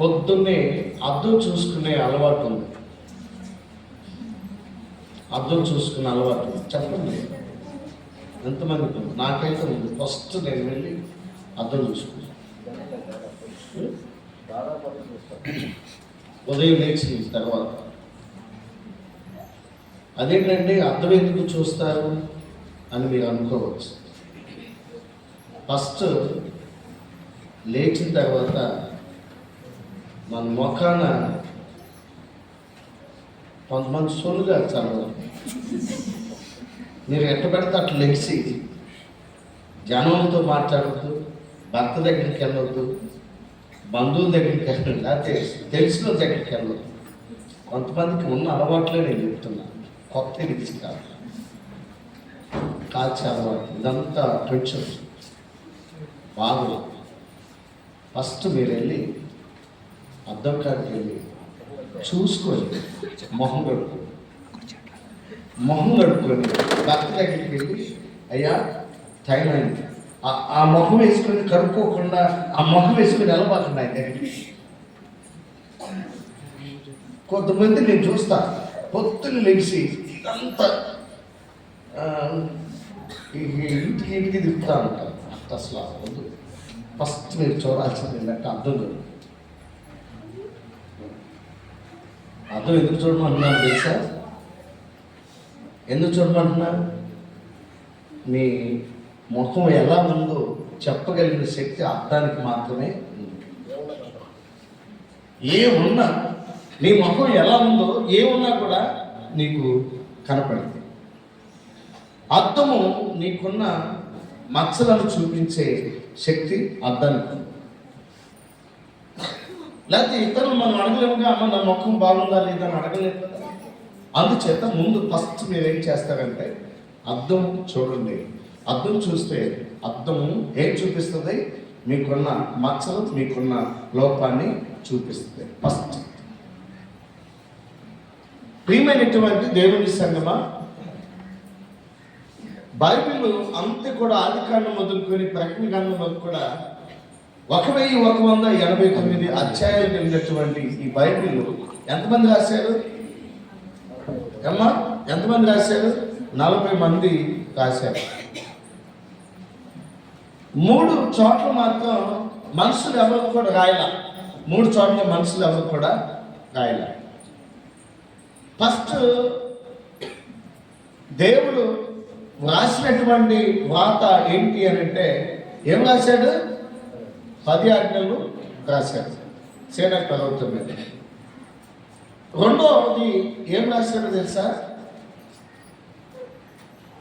పొద్దున్నే అద్దం చూసుకునే అలవాటు ఉంది. అద్దం చూసుకునే అలవాటు చెప్పండి. ఎంతమందికి నాకైతే ఉంది. ఫస్ట్ నేను వెళ్ళి అద్దం చూసుకున్నాను ఉదయం లేచిన తర్వాత. అదేంటంటే అద్దం ఎందుకు చూస్తారు అని మీరు అనుకోవచ్చు. ఫస్ట్ లేచిన తర్వాత మన ముఖాన కొంతమంది సొలుగా చదవరు మీరు ఎట్ట పెడితే అట్లా లెగిసి జనంతో మాట్లాడద్దు భర్త దగ్గరికి వెళ్ళొద్దు బంధువుల దగ్గరికి వెళ్ళండి లేకపోతే తెలిసిన దగ్గరికి వెళ్ళొద్దు. కొంతమందికి ఉన్న అలవాట్లే నేను చెప్తున్నాను కొత్త ఇది కాదు. కాల్చే అలవాటు. ఇదంతా టెన్షన్ బాగా ఫస్ట్ మీరు వెళ్ళి అర్థం కాడికి చూసుకొని మొహం కడుక్కొని మొహం కడుక్కొని భర్త దగ్గరికి వెళ్ళి అయ్యా టైం అయింది. ఆ- మొహం వేసుకొని కడుక్కోకుండా ఆ మొహం వేసుకొని వెళ్ళబాకండి ఆయన దగ్గరికి. కొంతమంది నేను చూస్తా పొత్తులు లెగిసి ఇదంతా ఇంటికి ఇంటికి తిప్పుతా ఉంటాను అంత అసలు వద్దు ఫస్ట్ మీరు చూడాల్సింది ఏంటంటే అర్థం కాదు. అర్థం ఎందుకు చూడమంటున్నాను తెలుసా? ఎందుకు చూడమంటున్నాను మీ ముఖం ఎలా ఉందో చెప్పగలిగిన శక్తి అర్థానికి మాత్రమే ఏ ఉన్నా నీ ముఖం ఎలా ఉందో ఏ ఉన్నా కూడా నీకు కనపడింది. అర్థము నీకున్న మచ్చలను చూపించే శక్తి అర్థానికి ఉంది. లేకపోతే ఇతరులు మనం అడగలేముగా అమ్మ నా ముఖం బాగుందా లేదా అని అడగలేము కదా అందుచేత ముందు ఫస్ట్ మీరేం చేస్తారంటే అద్దం చూడండి. అద్దం చూస్తే అద్దము ఏం చూపిస్తుంది? మీకున్న మచ్చలు మీకున్న లోపాన్ని చూపిస్తుంది. ఫస్ట్. ప్రియమైనటువంటి దేవుని సంగమా? బైబిల్ అంత కూడా ఆదికాండం మొదలుకొని ప్రకటన కాండం వరకు కూడా ఒక వెయ్యి ఒక వంద ఎనభై తొమ్మిది అధ్యాయాలు కలిగినటువంటి ఈ బైబిల్ ఎంతమంది రాశారు? అమ్మా ఎంతమంది రాశారు? నలభై మంది రాశారు. మూడు చోట్ల మాత్రం మనుషులు ఎవరు కూడా రాయల. మూడు చోట్ల మనుషులు ఎవరు కూడా రాయల. ఫస్ట్ దేవుడు రాసినటువంటి వాత ఏంటి అని అంటే ఏం రాశాడు? పది ఆజ్ఞలు రాశారు. సేన ప్రభుత్వం మీద. రెండవది ఏం రాశారో తెలుసా?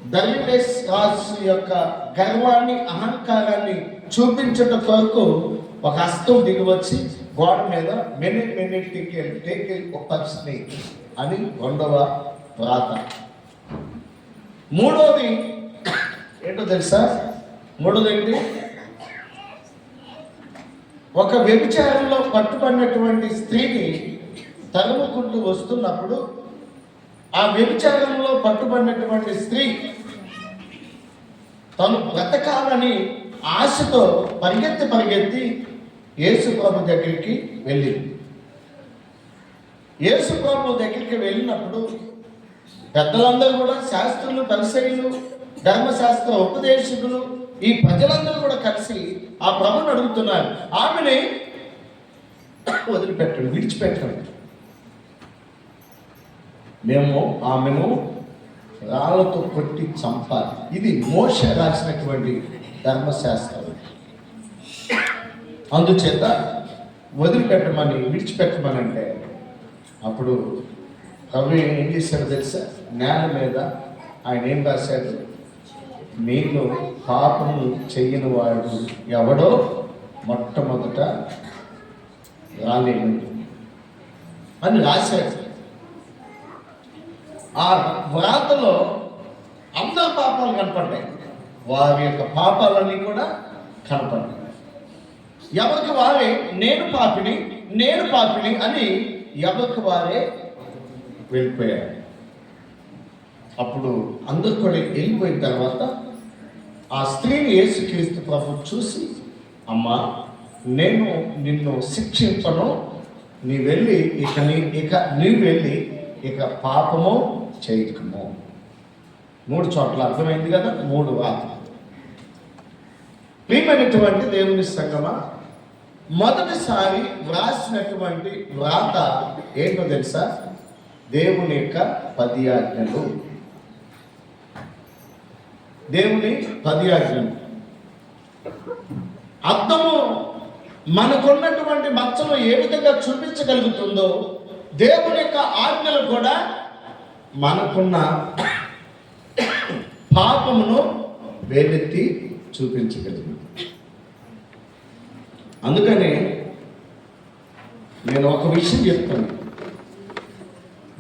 దరిడెస్ రాజు యొక్క గర్వాన్ని అహంకారాన్ని చూపించట కొరకు ఒక హస్తం దిగివచ్చి గోడ మీద మెని మెని టికెల్ టేకెల్ ఒప్పర్స్ని అని రెండవ వ్రాత. మూడోది ఏంటో తెలుసా? మూడోది ఏంటి? ఒక వ్యభిచారంలో పట్టుబడినటువంటి స్త్రీని తలుముకుంటూ వస్తున్నప్పుడు ఆ వ్యభిచారంలో పట్టుబడినటువంటి స్త్రీ తను బ్రతకాలని ఆశతో పరిగెత్తి పరిగెత్తి యేసు ప్రభు దగ్గరికి వెళ్ళింది. యేసు ప్రభు దగ్గరికి వెళ్ళినప్పుడు పెద్దలందరూ కూడా శాస్త్రులు పరిశైలు ధర్మశాస్త్ర ఉపదేశకులు ఈ ప్రజలందరూ కూడా కలిసి ఆ ప్రభుని అడుగుతున్నారు. ఆమెని వదిలిపెట్టడు విడిచిపెట్టడు. మేము ఆమెను రాళ్ళతో కొట్టి చంపాలి. ఇది మోష రాసినటువంటి ధర్మశాస్త్రం. అందుచేత వదిలిపెట్టమని విడిచిపెట్టమని అంటే అప్పుడు కవి ఏం చేశాడు తెలుసా? నేల మీద ఆయన ఏం రాశాడు? మీలో పాపము చేయని వాడు ఎవడో మొట్టమొదట రాలేడు అని రాశాడు. ఆ వ్రాతలో అందరి పాపాలు కనపడ్డాయి. వారి యొక్క పాపాలన్నీ కూడా కనపడ్డాయి. ఎవరికి వారే నేను పాపిని నేను పాపిని అని ఎవరికి వారే వెళ్ళిపోయారు. అప్పుడు అందరు కూడా వెళ్ళిపోయిన తర్వాత ఆ స్త్రీని యేసుక్రీస్తు ప్రభు చూసి అమ్మా నేను నిన్ను శిక్షించను నీ వెళ్ళి ఇక నీ ఇక నీ వెళ్ళి ఇక పాపము చేయకము మూడు చోట్ల అర్థమైంది కదా మూడు వార్తలు ప్రియమైనటువంటి దేవుని సంగమ మొదటిసారి వ్రాసినటువంటి వ్రాత ఏంటో తెలుసా? దేవుని యొక్క పది ఆజ్ఞలు. దేవుని పది ఆజ్ఞలు అర్థము మనకున్నటువంటి మచ్చను ఏ విధంగా చూపించగలుగుతుందో దేవుని యొక్క ఆజ్ఞలు కూడా మనకున్న పాపమును వేలెత్తి చూపించగలిగింది. అందుకనే నేను ఒక విషయం చెప్తాను.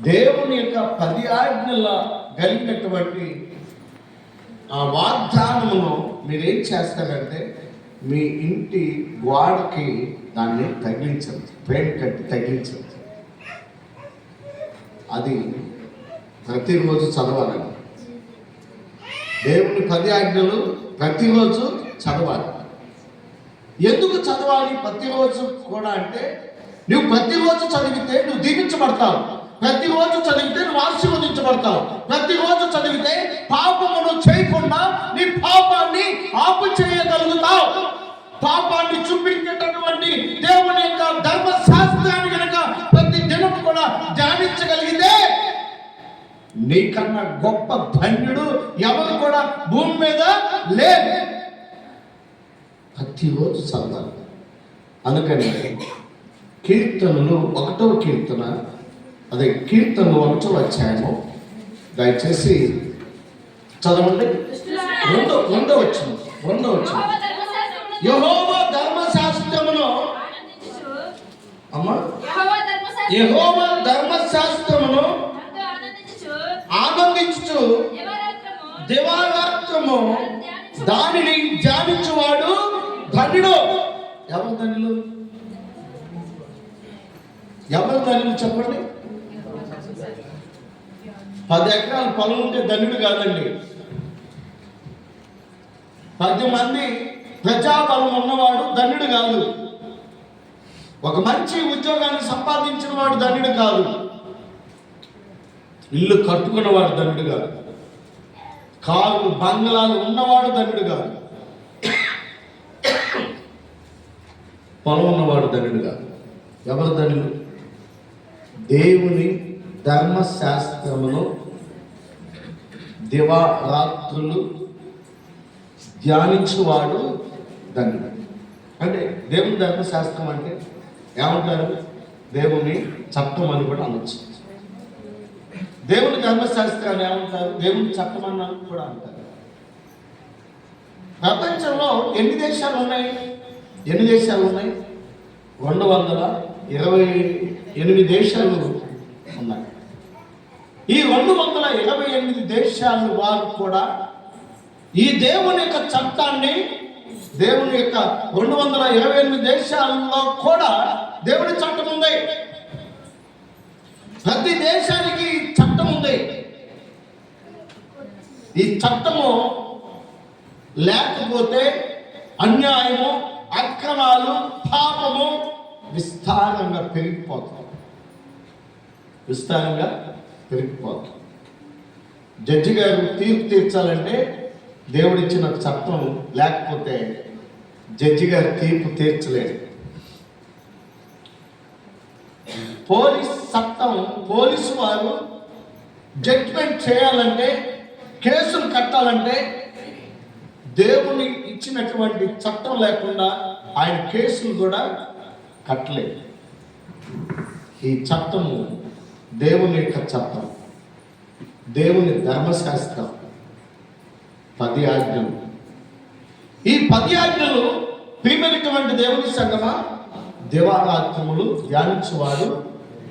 దేవుని యొక్క పది ఆజ్ఞల కలిగినటువంటి ఆ వాగ్దానమును మీరేం చేస్తారంటే మీ ఇంటి గోడకి దాన్ని తగిలించండి. పెయింట్ కట్టి తగిలించండి. అది ప్రతిరోజు చదవాలండి. దేవుని పది ఆజ్ఞలు ప్రతిరోజు చదవాలి. ఎందుకు చదవాలి ప్రతిరోజు కూడా అంటే నువ్వు ప్రతిరోజు చదివితే నువ్వు దీవించబడతావు. ప్రతిరోజు చదివితే నువ్వు ఆశీర్వదించబడతావు. ప్రతిరోజు చదివితే పాపమును చేయకుండా నీ పాపాన్ని ఆపు చేయగలుగుతావు పాపాన్ని చూపించేటటువంటి దేవుని యొక్క ధర్మశాస్త్రాన్ని కనుక ప్రతి దినం కూడా ధ్యానించగలిగితే నీకన్నా గొప్ప ధన్యుడు ఎవరు కూడా భూమి మీద లేదు ప్రతిరోజు చదవాలి. అందుకని కీర్తనలు ఒకటో కీర్తన అదే కీర్తనలు ఒకటో అధ్యాయము. దయచేసి చదవండి. రెండో రెండో వచ్చిన రెండో వచ్చిన యహోవ ధర్మశాస్త్రమును అమ్మా. యహోవ ధర్మశాస్త్రమును ఆనందించు దివారాత్రము దానిని ధ్యానించువాడు ధన్యుడు ఎవరు ధనులు? ఎవరు ధనులు చెప్పండి? పది ఎకరాల పొలం ఉంటే ధనుడు కాదండి. పది మంది ప్రజాబలం ఉన్నవాడు ధనుడు కాదు. ఒక మంచి ఉద్యోగాన్ని సంపాదించిన వాడు ధనుడు కాదు. ఇల్లు కట్టుకున్నవాడు ధనుడు కాదు. కారు బంగ్లాలు ఉన్నవాడు ధనుడు కాదు. పొలం ఉన్నవాడు ధనుడు కాదు. ఎవరు ధనుడు? దేవుని ధర్మశాస్త్రమును దివారాత్రులు ధ్యానించువాడు ధన్యుడు అంటే దేవుని ధర్మశాస్త్రం అంటే ఏమంటారు? దేవుని చట్టం అని కూడా అనొచ్చు. దేవుని ధర్మశాస్త్రాన్ని ఏమంటారు? దేవుని చట్టం అని కూడా అంటారు. ప్రపంచంలో ఎన్ని దేశాలు ఉన్నాయి? ఎన్ని దేశాలు ఉన్నాయి? రెండు వందల ఇరవై ఎనిమిది దేశాలు ఉన్నాయి ఈ రెండు వందల ఇరవై ఎనిమిది దేశాలు వారు కూడా ఈ దేవుని యొక్క చట్టాన్ని దేవుని యొక్క రెండు వందల ఇరవై ఎనిమిది దేశాల్లో కూడా దేవుని చట్టం ఉంది. ప్రతి దేశానికి చట్టం ఉంది. ఈ చట్టము లేకపోతే అన్యాయము అక్రమాలు పాపము విస్తారంగా పెరిగిపోతుంది. విస్తారంగా పెరిగిపోతుంది జడ్జి గారు తీర్పు తీర్చాలంటే దేవుడిచ్చిన చట్టం లేకపోతే జడ్జి గారు తీర్పు తీర్చలేదు పోలీస్ చట్టం పోలీసు వారు జడ్జ్మెంట్ చేయాలంటే కేసులు కట్టాలంటే దేవుని ఇచ్చినటువంటి చట్టం లేకుండా ఆయన కేసులు కూడా కట్టలేదు. ఈ చట్టము దేవుని యొక్క చట్టం దేవుని ధర్మశాస్త్రం పది ఆజ్ఞలు. ఈ పది ఆజ్ఞలు ప్రియమైనటువంటి దేవుని సంగమా? దివారాత్రములు ధ్యానించువాడు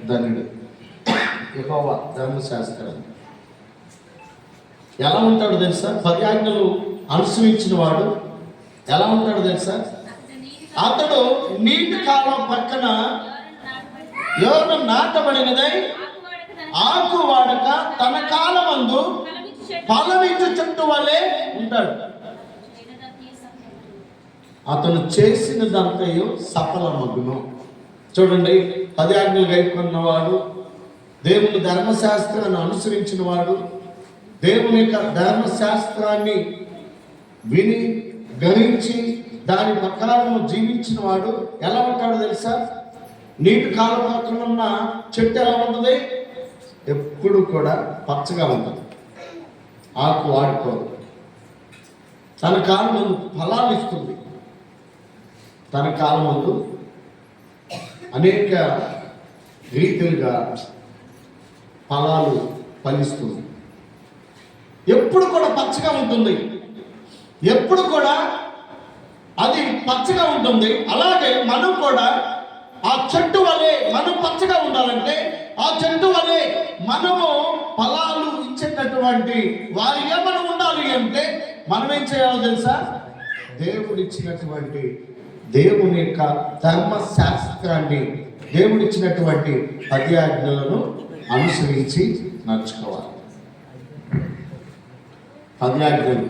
ధనుడు. యెహోవా ధర్మశాస్త్రం. ఎలా ఉంటాడు తెలుసా? పది ఆజ్ఞలు అనుసరించిన వాడు ఎలా ఉంటాడు తెలుసా? అతడు నీటి కాలం పక్కన ఎవరు నాటబడినదై ఆకు వాడక తన కాలమందు ఫలమిచ్చు చెట్టు వలె ఉంటాడు. అతను చేసిన చేసినదంతయు సఫలమగును. చూడండి పది ఆజ్ఞలు గైకొన్నవాడు దేవుని ధర్మశాస్త్రాన్ని అనుసరించిన వాడు దేవుని యొక్క ధర్మశాస్త్రాన్ని విని గణించి దాని ప్రకారము జీవించిన వాడు ఎలా ఉంటాడో తెలుసా? నీటి కాలం పక్కన ఉన్న చెట్టు ఎలా ఉంటుంది? ఎప్పుడు కూడా పచ్చగా ఉంటుంది ఆకు వాడిపోదు తన కాలం ముందు ఫలాలు ఇస్తుంది. తన కాలం ముందు అనేక రీతిలుగా ఫలాలు ఫలిస్తుంది. ఎప్పుడు కూడా పచ్చగా ఉంటుంది. ఎప్పుడు కూడా అది పచ్చగా ఉంటుంది. అలాగే మనం కూడా ఆ చెట్టు వలె మనం పచ్చగా ఉండాలంటే ఆ చెట్టు వలె మనము ఫలాలు ఇచ్చేటటువంటి వారిగా మనం ఉండాలి అంటే మనం ఏం చేయాలో తెలుసా? దేవుడు ఇచ్చినటువంటి దేవుని యొక్క ధర్మశాస్త్రాన్ని దేవుడిచ్చినటువంటి పద్యాజ్ఞలను అనుసరించి నడుచుకోవాలి. పద్యాజ్ఞలు.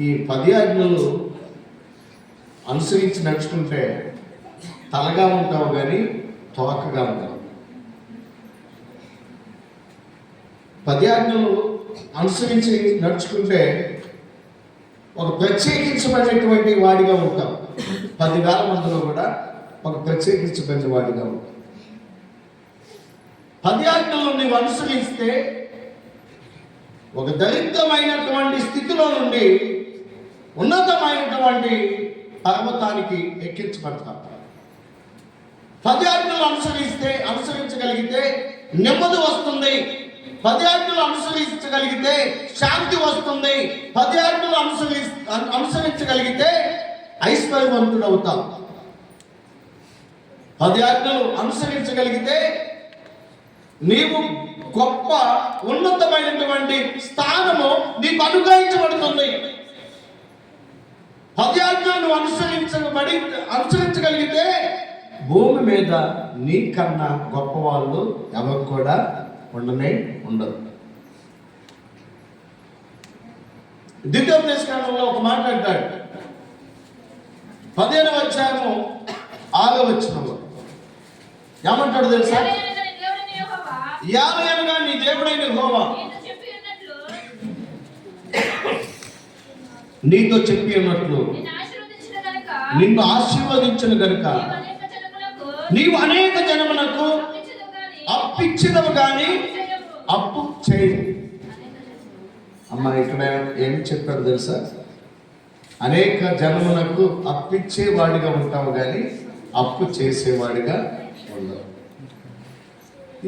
ఈ పద్యాజ్ఞలు అనుసరించి నడుచుకుంటే తలగా ఉంటావు కానీ తోకగా ఉంటావు పద్యాజ్ఞలు అనుసరించి నడుచుకుంటే ఒక ప్రత్యేకించబడినటువంటి వాడిగా ఉంటాం. పదివేల మందిలో కూడా ఒక ప్రత్యేకించబడిన వాడిగా ఉంటాం. పద్యాజ్ఞలు నువ్వు అనుసరిస్తే ఒక దరిద్రమైనటువంటి స్థితిలో నుండి ఉన్నతమైనటువంటి పర్వతానికి ఎక్కించబడతాం పద్యాజ్ఞలు అనుసరిస్తే అనుసరించగలిగితే నెమ్మది వస్తుంది. పద్యాజ్ఞలు అనుసరించగలిగితే శాంతి వస్తుంది. పద్యాజ్ఞలు అనుసరి అనుసరించగలిగితే ఐశ్వర్యవంతుడు అవుతాం పద్యాజ్ఞలు అనుసరించగలిగితే నీవు గొప్ప ఉన్నతమైనటువంటి స్థానము నీకు అనుగ్రహించబడుతుంది. పద్యాజ్ఞలను అనుసరించబడి అనుసరించగలిగితే భూమి మీద నీకన్నా గొప్ప వాళ్ళు ఎవరు కూడా ఉండనే ఉండరు. ద్వితీయోపదేశకాలంలో ఒక మాట అంటాడు. పదిహేను వచ్చాము ఆరో వచ్చినము ఏమంటాడు తెలుసా? యాభై అనగా నీ దేవుడైన హోవా నీతో చెప్పి ఉన్నట్లు. నిన్ను ఆశీర్వదించిన గనుక. నీవు అనేక జనములకు అప్పిచ్చినవు కానీ అప్పు చేయు అమ్మ ఇక్కడ ఏం చెప్పారు తెలుసా? అనేక జనములకు అప్పిచ్చేవాడిగా ఉంటావు కానీ అప్పు చేసేవాడిగా ఉండవు.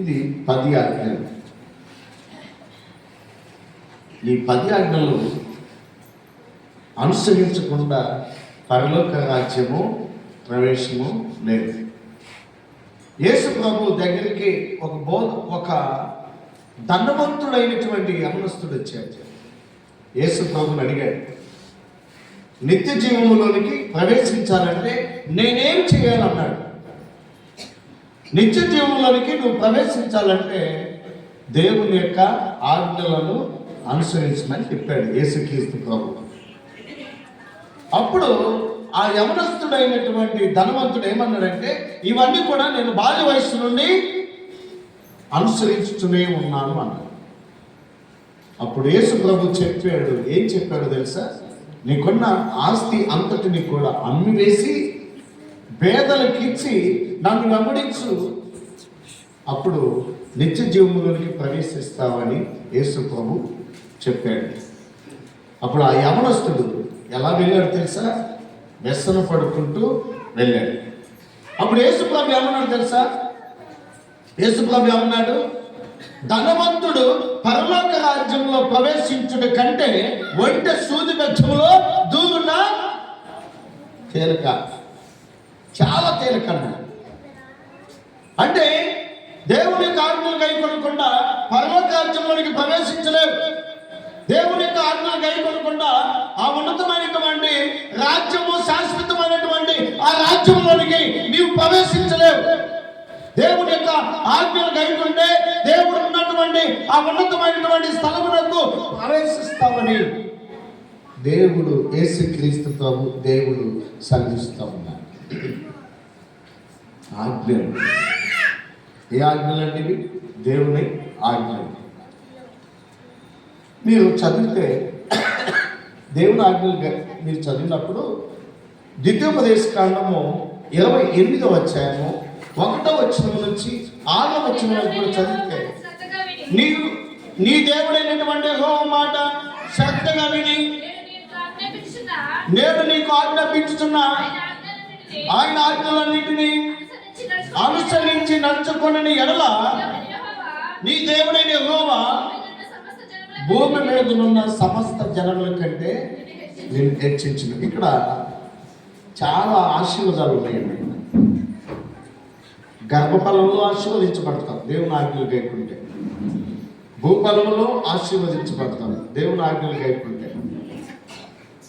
ఇది పది ఆజ్ఞలు. ఈ పది ఆజ్ఞలు అనుసరించకుండా పరలోక రాజ్యము ప్రవేశము లేదు. యేసు ప్రభు దగ్గరికి ఒక బో ఒక ధనవంతుడైనటువంటి యమనస్తుడు వచ్చాడు. యేసు ప్రభుని అడిగాడు నిత్య జీవములోనికి ప్రవేశించాలంటే నేనేం చేయాలన్నాడు? నిత్య జీవంలోనికి నువ్వు ప్రవేశించాలంటే దేవుని యొక్క ఆజ్ఞలను అనుసరించమని చెప్పాడు యేసుక్రీస్తు ప్రభు. అప్పుడు ఆ యవనస్తుడైనటువంటి ధనవంతుడు ఏమన్నాడంటే ఇవన్నీ కూడా నేను బాల్య వయస్సు నుండి అనుసరించుతూనే ఉన్నాను అన్నాడు. అప్పుడు యేసు ప్రభు చెప్పాడు ఏం చెప్పాడు తెలుసా? నీకున్న ఆస్తి అంతటిని కూడా అమ్మివేసి పేదలకిచ్చి నన్ను వెంబడించు. అప్పుడు నిత్య జీవములోనికి ప్రవేశిస్తావని యేసు ప్రభు చెప్పాడు. అప్పుడు ఆ యవనస్తుడు ఎలా వెళ్ళాడు తెలుసా? వ్యసన పడుకుంటూ వెళ్ళాడు. అప్పుడు యేసుప్రభు ఏమన్నాడు తెలుసా? యేసుప్రభు ఏమన్నాడు? ధనవంతుడు పరలోక రాజ్యంలో ప్రవేశించుట కంటే ఒంటె సూది మధ్యంలో దూరున తేలిక. చాలా తేలిక అంటే దేవుని కార్మికులు కై కొనకుండా పరలోక రాజ్యంలోనికి ప్రవేశించలేవు. దేవుని యొక్క ఆజ్ఞ గైకొనకుండా ఆ ఉన్నతమైనటువంటి రాజ్యము శాశ్వతమైనటువంటి ఆ రాజ్యంలోనికి నీవు ప్రవేశించలేవు. దేవుని యొక్క ఆజ్ఞలు గైకుంటే దేవుడు ఉన్నటువంటి ఆ ఉన్నతమైనటువంటి స్థలమునకు ప్రవేశిస్తామని దేవుడు యేసుక్రీస్తు ప్రభు దేవుడు సంధిస్తూ ఉన్నారు ఆజ్ఞలు. ఏ ఆజ్ఞలు అంటే దేవుని ఆజ్ఞలు. మీరు చదివితే దేవుని ఆజ్ఞలు మీరు చదివినప్పుడు ద్వితీయోపదేశ కాండము ఇరవై ఎనిమిదో వచ్చాము ఒకటో వచ్చిన నుంచి ఆరో వచ్చిన వరకు కూడా చదివితే నీవు నీ దేవుడైనటువంటి యెహోవా మాట శ్రద్ధగా విని నేను నీకు ఆజ్ఞాపించుతున్నా. ఆయన ఆజ్ఞలన్నింటినీ అనుసరించి నడుచుకుని నడుచుకొని ఎడల నీ దేవుడైన యెహోవా భూమి మీదనున్న సమస్త జనముల కంటే నేను హెచ్చించిన ఇక్కడ చాలా ఆశీర్వాదాలు ఉన్నాయండి. గర్భఫలంలో ఆశీర్వదించబడతాం. దేవుని ఆజ్ఞలు గైకుంటే. భూఫలంలో ఆశీర్వదించబడతాం. దేవుని ఆజ్ఞలు గైకుంటే.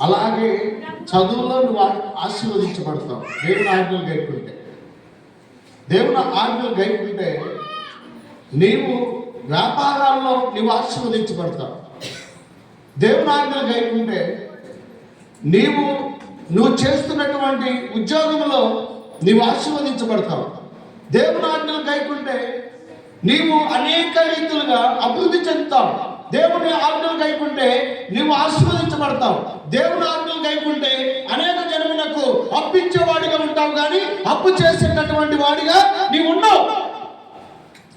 అలాగే చదువులో నువ్వు ఆశీర్వదించబడతావు. దేవుని ఆజ్ఞలు గైకుంటే. దేవుని ఆజ్ఞలు గైకుంటే నీవు వ్యాపారాల్లో నీవు ఆశీర్వదించబడతావు దేవుని ఆజ్ఞలు గైకుంటే నీవు నువ్వు చేస్తున్నటువంటి ఉద్యోగంలో నీవు ఆశీర్వదించబడతావు దేవుని ఆజ్ఞలు కైకుంటే నీవు అనేక రీతులుగా అభివృద్ధి చెందుతావు. దేవుని ఆజ్ఞలు కైకుంటే నీవు ఆశీర్వదించబడతావు. దేవుని ఆజ్ఞలు కైకుంటే అనేక జన్మలకు అప్పించేవాడిగా ఉంటావు కానీ అప్పు చేసేటటువంటి వాడిగా నీవు ఉన్నావు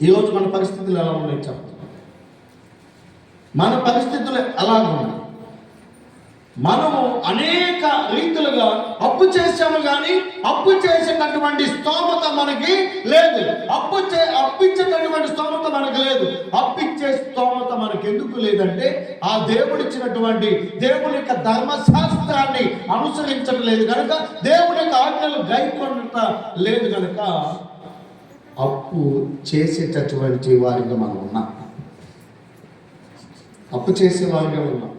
ఈరోజు మన పరిస్థితులు ఎలా ఉన్నాయి చెప్పండి. మన పరిస్థితులు ఎలా ఉన్నాయి? మనము అనేక రీతులుగా అప్పు చేసాము కానీ అప్పు చేసేటటువంటి స్తోమత మనకి లేదు. అప్పు చే అప్పించేటటువంటి స్తోమత మనకి లేదు. అప్పిచ్చే స్తోమత మనకి ఎందుకు లేదంటే ఆ దేవుడిచ్చినటువంటి దేవుని యొక్క ధర్మశాస్త్రాన్ని అనుసరించడం లేదు కనుక దేవుని యొక్క ఆజ్ఞలు గైకొనట లేదు కనుక అప్పు చేసేటటువంటి వారిగా మనం ఉన్నాం. అప్పు చేసే వారిగా ఉన్నాం.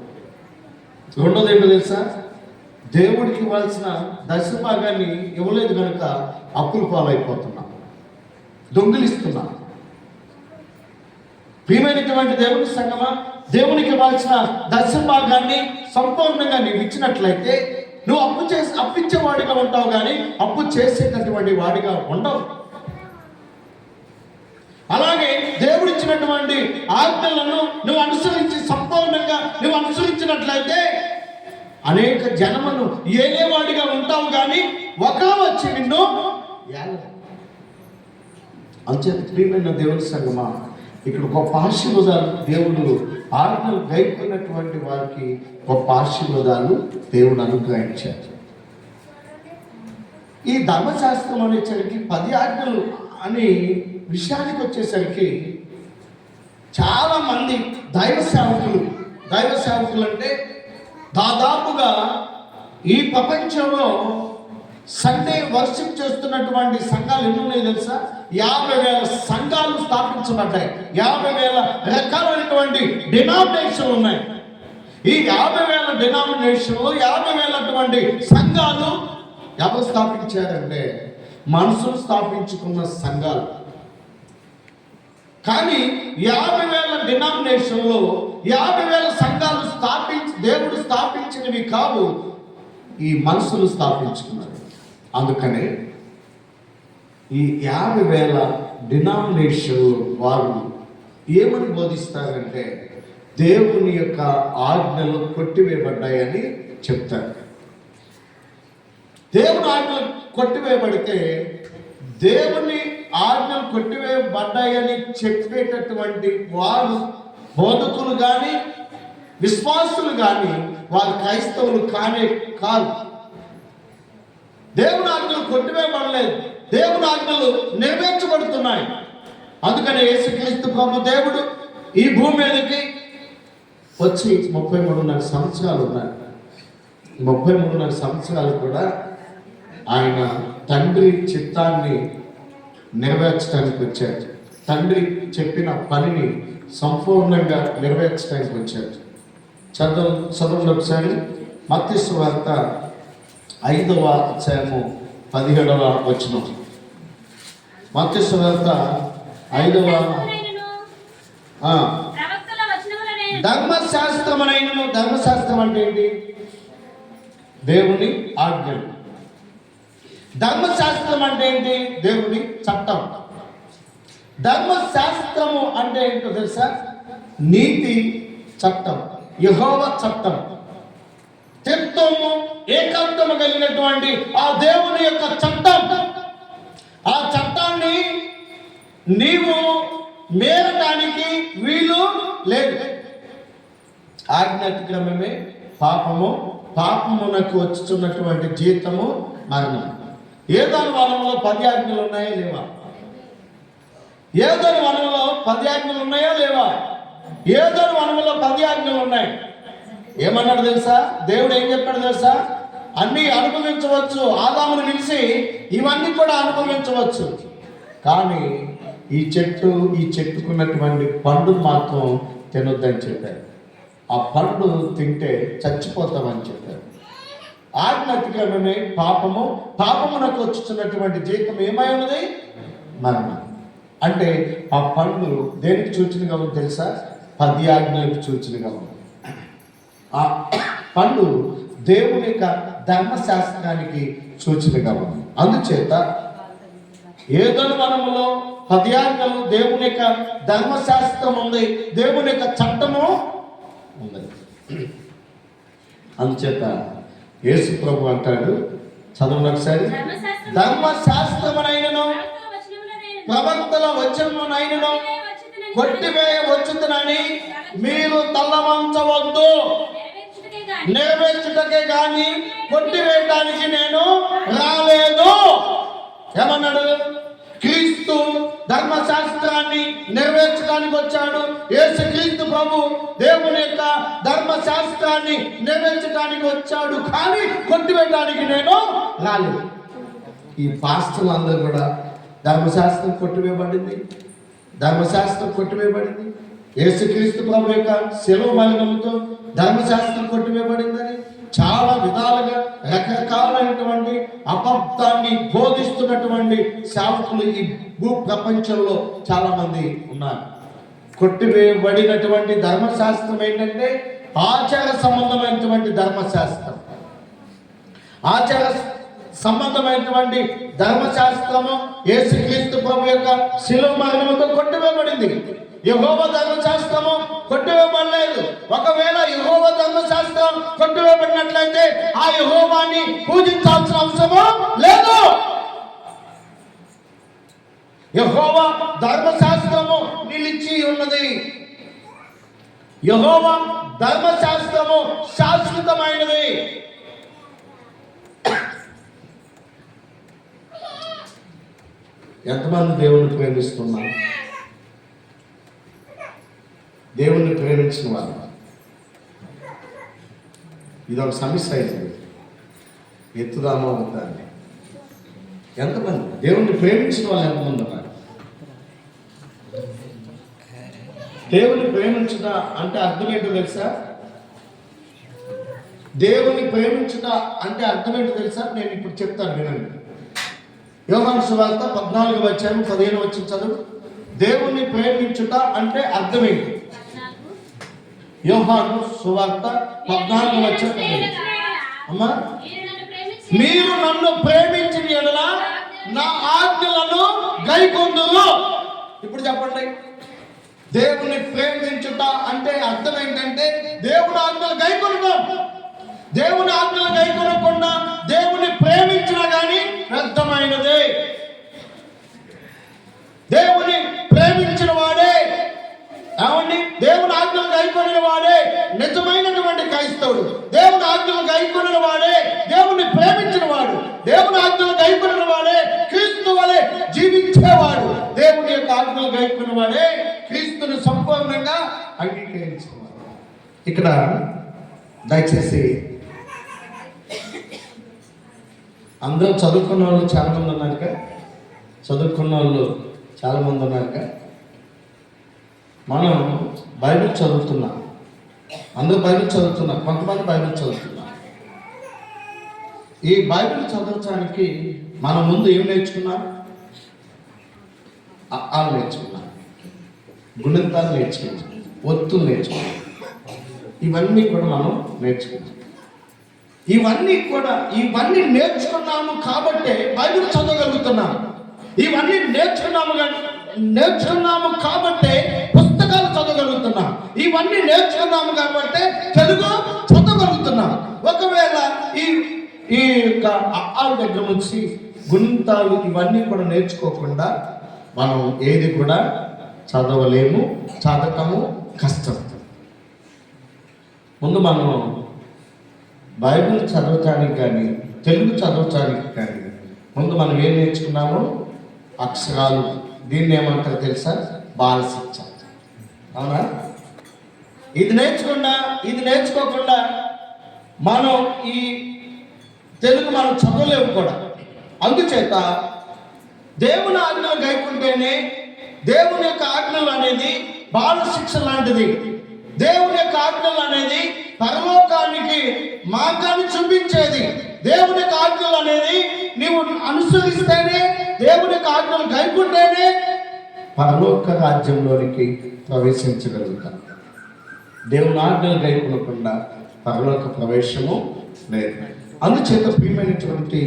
రెండోది ఏంటో తెలుసా? దేవుడికి ఇవ్వాల్సిన దశభాగాన్ని ఇవ్వలేదు కనుక అప్పులు పాలైపోతున్నాం. దొంగిలిస్తున్నాం ప్రియమైనటువంటి దేవుని సంగమా దేవునికి ఇవ్వాల్సిన దశభాగాన్ని సంపూర్ణంగా నీవు ఇచ్చినట్లయితే నువ్వు అప్పు చేసి అప్పిచ్చేవాడిగా ఉంటావు కానీ అప్పు చేసేటటువంటి వాడిగా ఉండవు. అలాగే దేవుడిచ్చినటువంటి ఆజ్ఞలను నువ్వు అనుసరించి సంపూర్ణంగా నువ్వు అనుసరించినట్లయితే అనేక జనమును ఏలేవాడిగా ఉంటావు కానీ ఒక వచ్చి నిన్ను అంచేత ప్రియమైన దేవుని సంగమా ఇక్కడ గొప్ప ఆశీర్వాదాలు దేవుడు ఆజ్ఞలు గైకున్నటువంటి వారికి గొప్ప ఆశీర్వాదాలు దేవుడు అనుగ్రహించారు ఈ ధర్మశాస్త్రం అనేసరికి పది ఆజ్ఞలు అని విషయానికి వచ్చేసరికి చాలామంది దైవ సేవకులు దైవ సేవకులు అంటే దాదాపుగా ఈ ప్రపంచంలో సండే వర్షిప్ చేస్తున్నటువంటి సంఘాలు ఎన్ని ఉన్నాయి తెలుసా? యాభై వేల సంఘాలు స్థాపించబడ్డాయి. యాభై వేల రకాలైనటువంటి డినామినేషన్లు ఉన్నాయి. ఈ యాభై వేల డినామినేషన్లు యాభై వేలటువంటి సంఘాలు ఎవరు స్థాపించారంటే మనసును స్థాపించుకున్న సంఘాలు. కానీ యాభై వేల డినామినేషన్లో యాభై వేల సంఘాలు స్థాపించి దేవుడు స్థాపించినవి కావు ఈ మనసులు స్థాపించుకున్నారు అందుకనే ఈ యాభై వేల డినామినేషన్ వారు ఏమని బోధిస్తారంటే దేవుని యొక్క ఆజ్ఞలు కొట్టివేయబడ్డాయని చెప్తారు. దేవుని ఆజ్ఞలు కొట్టివేయబడితే దేవుని ఆజ్ఞలు కొట్టివేయబడ్డాయని చెప్పేటటువంటి వారు బోధకులు కానీ విశ్వాసులు కానీ వారు క్రైస్తవులు కానే కాదు. దేవుని ఆజ్ఞలు కొట్టివేయబడలేదు. దేవుని ఆజ్ఞలు నెరవేర్చబడుతున్నాయి. అందుకని యేసుక్రీస్తు ప్రభు దేవుడు ఈ భూమి మీదకి వచ్చి ముప్పై మూడున్నర సంవత్సరాలు ఉన్నాయి ముప్పై మూడున్నర సంవత్సరాలు కూడా ఆయన తండ్రి చిత్తాన్ని నెరవేర్చడానికి వచ్చారు. తండ్రి చెప్పిన పనిని సంపూర్ణంగా నెరవేర్చడానికి వచ్చారు. చదువు చదవండి ఒకసారి. మత్స్సు వార్త ఐదవ అధ్యాయము పదిహేడవ వచనం. మత్స్సు వార్త ఐదవ ధర్మశాస్త్రమునైనను. ధర్మశాస్త్రం అంటే ఏంటి? దేవుని ఆజ్ఞలు. ధర్మశాస్త్రం అంటే ఏంటి? దేవుని చట్టం. ధర్మశాస్త్రము అంటే ఏంటో తెలుసా? నీతి చట్టం. యహోవ చట్టం. చిత్తము ఏకాంతము కలిగినటువంటి ఆ దేవుని యొక్క చట్టం. ఆ చట్టాన్ని నీవు మేరటానికి వీలు లేదు. ఆజ్ఞాతిక్రమమే పాపము. పాపమునకు వచ్చుచున్నటువంటి జీతము మరణం ఏదాని వనంలో పది ఆజ్ఞలు ఉన్నాయా లేవా? ఏదోని వనంలో పది ఆజ్ఞలు ఉన్నాయా లేవా? ఏదోని వనంలో పది ఆజ్ఞలు ఉన్నాయి. ఏమన్నాడు తెలుసా? దేవుడు ఏం చెప్పాడు తెలుసా? అన్నీ అనుభవించవచ్చు ఆదామును పిలిచి ఇవన్నీ కూడా అనుభవించవచ్చు. కానీ ఈ చెట్టు ఈ చెట్టుకున్నటువంటి పండు మాత్రం తినొద్దని చెప్పారు. ఆ పండు తింటే చచ్చిపోతామని చెప్పారు. ఆజ్ఞ అతిక్రమమే పాపము పాపమునకు వచ్చుతున్నటువంటి జీతం ఏమై ఉన్నది? మరణం అంటే ఆ పండు దేనికి సూచనగా ఉంది తెలుసా? పది ఆజ్ఞలకు సూచనగా ఉంది ఆ పండు దేవుని యొక్క ధర్మశాస్త్రానికి సూచనగా ఉంది అందుచేత ఏదో వనములో పది ఆజ్ఞలు దేవుని యొక్క ధర్మశాస్త్రం ఉంది దేవుని యొక్క చట్టము ఉంది అందుచేత యేసు ప్రభు అంటాడు. చదవండి ఒకసారి. ధర్మశాస్త్రము ధర్మశాస్త్రమునైనను ప్రవక్తల వచనమునైనను కొట్టివేయ వచ్చుతుందని మీరు తల్లవంచవద్దు. నెరవేర్చుటకే కానీ కొట్టివేయడానికి నేను రాలేదు. ఏమన్నాడు? క్రీస్తు ధర్మశాస్త్రాన్ని నెరవేర్చడానికి వచ్చాడు. ఏసుక్రీస్తు ప్రభు దేవుని యొక్క ధర్మశాస్త్రాన్ని నెరవేర్చడానికి వచ్చాడు. కానీ కొట్టివేయడానికి నేను రాలేదు. ఈ పాస్టర్లు అందరూ కూడా ధర్మశాస్త్రం కొట్టివేయబడింది. ధర్మశాస్త్రం కొట్టివేయబడింది. యేసుక్రీస్తు ప్రభు యొక్క సెలవు మలినంతో ధర్మశాస్త్రం కొట్టివేయబడిందని చాలా విధాలుగా రకరకాలైనటువంటి అబద్ధాన్ని బోధిస్తున్నటువంటి సేవకులు ఈ భూ ప్రపంచంలో చాలా మంది ఉన్నారు. కొట్టివేయబడినటువంటి ధర్మశాస్త్రం ఏంటంటే ఆచార సంబంధమైనటువంటి ధర్మశాస్త్రం. ఆచార సంబంధమైనటువంటి ధర్మశాస్త్రము యేసుక్రీస్తు ప్రభు యొక్క శిలువ మరణంతో కొట్టివేయబడింది. యహోవ ధర్మశాస్త్రము కొట్టివేయబడలేదు. ఒకవేళ యహోవ ధర్మశాస్త్రం కొట్టివేయబడినట్లయితే ఆ యహోవాన్ని పూజించాల్సిన అవసరము లేదు. యహోవ ధర్మశాస్త్రము నిలిచి ఉన్నది. యహోవ ధర్మశాస్త్రము శాశ్వతమైనది. ఎంతమంది దేవుని ప్రేమిస్తున్నారు? దేవుణ్ణి ప్రేమించిన వాళ్ళు ఇది ఒక సమస్య అయింది ఎత్తుదామా దాన్ని ఎంతమంది? దేవుణ్ణి ప్రేమించిన వాళ్ళు ఎంతమంది ఉన్నారు? దేవుని ప్రేమించుట అంటే అర్థం ఏంటో తెలుసా? దేవుని ప్రేమించుట అంటే అర్థం ఏంటో తెలుసా? నేను ఇప్పుడు చెప్తాను వినండి. యోహాను సువార్త పద్నాలుగు వచ్చాము పదిహేను వచ్చిన చదువు. దేవుణ్ణి ప్రేమించుట అంటే అర్థం ఏంటి యోహాను సువార్త పద్నాలుగు వచ్చిన అమ్మా మీరు నన్ను మీరు నన్ను ప్రేమించిన ఎడల నా ఆజ్ఞలను గైకొందురు. ఇప్పుడు చెప్పండి. దేవుని ప్రేమించుట అంటే అర్థం ఏంటంటే దేవుని ఆజ్ఞలు గైకొనడం దేవుని ఆజ్ఞలు గైకొనకుండా దేవుని ప్రేమించినా కానీ వ్యర్థమైనదే. దేవుని ప్రేమించిన వాడే. ఏమండి? దేవుని ఆజ్ఞలు గైకొనిన వాడే నిజమైనటువంటి క్రైస్తవుడు. దేవుని ఆజ్ఞలు గైకొనిన వాడే దేవుని ప్రేమించిన వాడు. దేవుని ఆజ్ఞలు గైకొనిన వాడే క్రీస్తు వలె జీవించేవాడు. దేవుని యొక్క ఆజ్ఞలు గైకొనిన వాడే క్రీస్తుని సంపూర్ణంగా అంగీకరించేవాడు. ఇక్కడ దయచేసి అందరూ చదువుకున్న వాళ్ళు చాలా మంది ఉన్నారుగా. చదువుకున్న వాళ్ళు చాలా మంది ఉన్నారుగా. మనం బైబిల్ చదువుతున్నాం. అందరూ బైబిల్ చదువుతున్నారు కొంతమంది బైబిల్ చదువుతున్నారు ఈ బైబిల్ చదవటానికి మనం ముందు ఏం నేర్చుకున్నాం? ఆలు నేర్చుకున్నాం. గుణితాలు నేర్చుకున్నాం. ఒత్తులు నేర్చుకున్నాం. ఇవన్నీ కూడా మనం నేర్చుకున్నాం. ఇవన్నీ కూడా ఇవన్నీ నేర్చుకున్నాము కాబట్టే బైబిల్ చదవగలుగుతున్నాము ఇవన్నీ నేర్చుకున్నాము కానీ నేర్చుకున్నాము కాబట్టే పుస్తకాలు చదవగలుగుతున్నాం. ఇవన్నీ నేర్చుకున్నాము కాబట్టి తెలుగు చదవగలుగుతున్నాం. ఒకవేళ ఈ ఈ యొక్క అప్పాల దగ్గర నుంచి గుంతాలు ఇవన్నీ కూడా నేర్చుకోకుండా మనం ఏది కూడా చదవలేము చదవటము కష్టం. ముందు మనం బైబిల్ చదవటానికి కానీ తెలుగు చదవటానికి కానీ ముందు మనం ఏం నేర్చుకున్నాము? అక్షరాలు. దీన్ని ఏమంటారు తెలుసా? బాలశిక్ష. అవునా? ఇది నేర్చుకున్నా ఇది నేర్చుకోకుండా మనం ఈ తెలుగు మనం చదవలేము కూడా. అందుచేత దేవుని ఆజ్ఞలు గైకుంటేనే దేవుని యొక్క ఆజ్ఞలు అనేది బాల శిక్ష లాంటిది. దేవుని యొక్క ఆజ్ఞలు అనేది పరలోకానికి మార్గాన్ని చూపించేది. దేవుని యొక్క ఆజ్ఞలు అనేది నీవు అనుసరిస్తేనే దేవుని యొక్క ఆజ్ఞలు గైకుంటేనే పరలోక రాజ్యంలోనికి ప్రవేశించగలుగుతాం. దేవుని ఆజ్ఞలు గైకొనకుండా పరలోక ప్రవేశము లేదు. అందుచేత ప్రియమైనటువంటి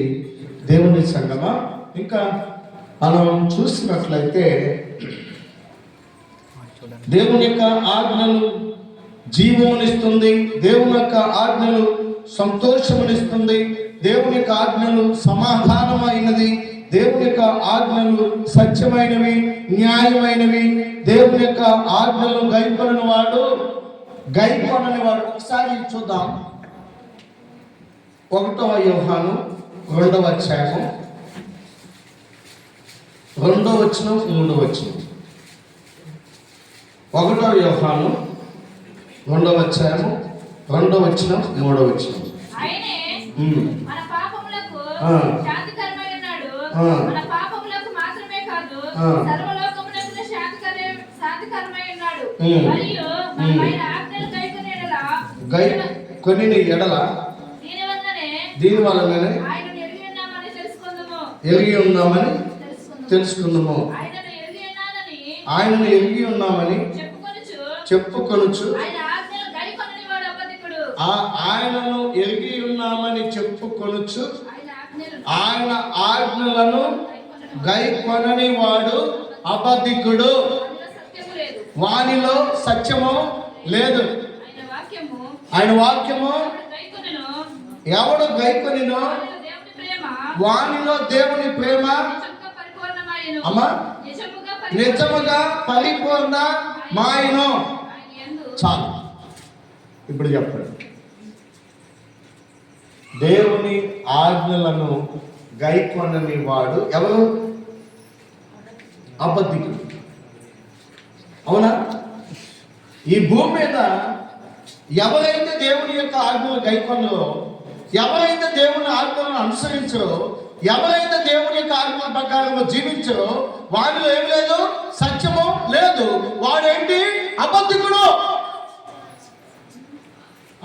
దేవుని సంగమ ఇంకా మనం చూసినట్లయితే దేవుని యొక్క ఆజ్ఞలు జీవమునిస్తుంది దేవుని యొక్క ఆజ్ఞలు సంతోషమునిస్తుంది దేవుని యొక్క ఆజ్ఞలు సమాధానమైనది దేవుని యొక్క ఆజ్ఞలు సత్యమైనవి న్యాయమైనవి. దేవుని యొక్క ఆజ్ఞలు గైకొనని వాడు గైకొనని వాడు. ఒకసారి చూద్దాం. ఒకటవ యోహాను రెండవ అధ్యాయము. రెండో వచ్చిన మూడో వచ్చిన ఒకటో యోహాను రెండవ అధ్యాయము రెండో వచ్చిన మూడో వచ్చిన మన పాపములకు మాత్రమే కాదు శాంతికర శాంతికరమై ఉన్నాడు. మరియు ఆజ్ఞలు గైకొనేలా గై కొన్ని ఎడల? దీని వలననే ఆయన ఎరిగి ఉన్నామని తెలుసుకుందాము. ఆయనను ఎరిగి ఉన్నామని చెప్పుకొనుచు. ఆయనను ఎరిగి ఉన్నామని చెప్పుకొనుచు. ఆయన ఆజ్ఞలను గైకొనని వాడు అబద్ధికుడు. వానిలో సత్యము లేదు. ఆయన వాక్యము ఎవడు గైకొనినో? వానిలో దేవుని ప్రేమ నిజముగా అమ్మా నిజముగా పరిపూర్ణ మాయను. చాలు. ఇప్పుడు చెప్పండి. దేవుని ఆజ్ఞలను గైకొనని వాడు ఎవరు? అబద్ధికుడు. అవునా? ఈ భూమి మీద ఎవరైతే దేవుని యొక్క ఆజ్ఞలు గైకొనలో ఎవరైతే దేవుని ఆజ్ఞలను అనుసరించరో ఎవరైతే దేవుని యొక్క ఆజ్ఞల ప్రకారంలో జీవించరో వాడిలో ఏం లేదు? సత్యము లేదు. వాడేంటి? అబద్ధికుడు.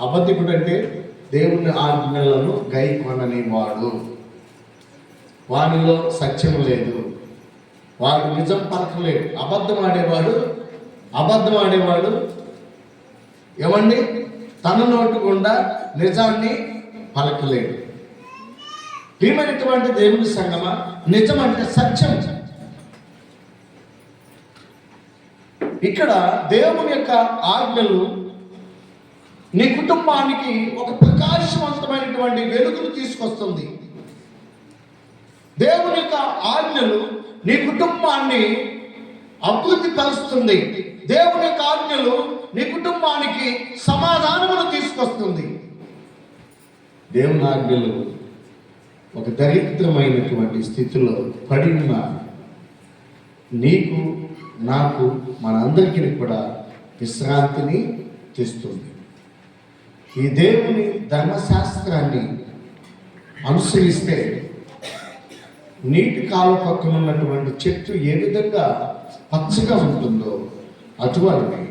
అబద్ధికుడు అంటే? దేవుని ఆజ్ఞలను గై కొననివాడు వానిలో సత్యం లేదు. వాడు నిజం పలకలేడు. అబద్ధం ఆడేవాడు అబద్ధం ఆడేవాడు ఏమండి తన నోటు గుండా నిజాన్ని పలకలేడు. భీమైనటువంటి దేవుని సంగమా నిజం అంటే సత్యం. ఇక్కడ దేవుని యొక్క ఆజ్ఞలు నీ కుటుంబానికి ఒక ప్రకాశవంతమైనటువంటి వెలుగును తీసుకొస్తుంది. దేవుని యొక్క ఆజ్ఞలు నీ కుటుంబాన్ని అభివృద్ధి పరుస్తుంది. దేవుని యొక్క ఆజ్ఞలు నీ కుటుంబానికి సమాధానమును తీసుకొస్తుంది. దేవుని ఆజ్ఞలు ఒక దరిద్రమైనటువంటి స్థితిలో పడి ఉన్న నీకు నాకు మనందరికీ కూడా విశ్రాంతిని తెస్తుంది. ఈ దేవుని ధర్మశాస్త్రాన్ని అనుసరిస్తే నీటి కాలు పక్కన ఉన్నటువంటి చెట్టు ఏ విధంగా పచ్చగా ఉంటుందో అటువంటి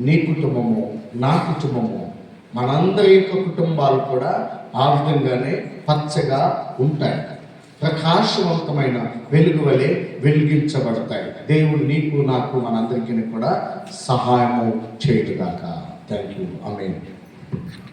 నీ కుటుంబము నా కుటుంబము మనందరి యొక్క కుటుంబాలు కూడా ఆ విధంగానే పచ్చగా ఉంటాయి. ప్రకాశవంతమైన వెలుగు వలె వెలిగించబడతాయి. దేవుడు నీకు నాకు మనందరికీ కూడా సహాయము చేయుగాక thank you amen Thank you.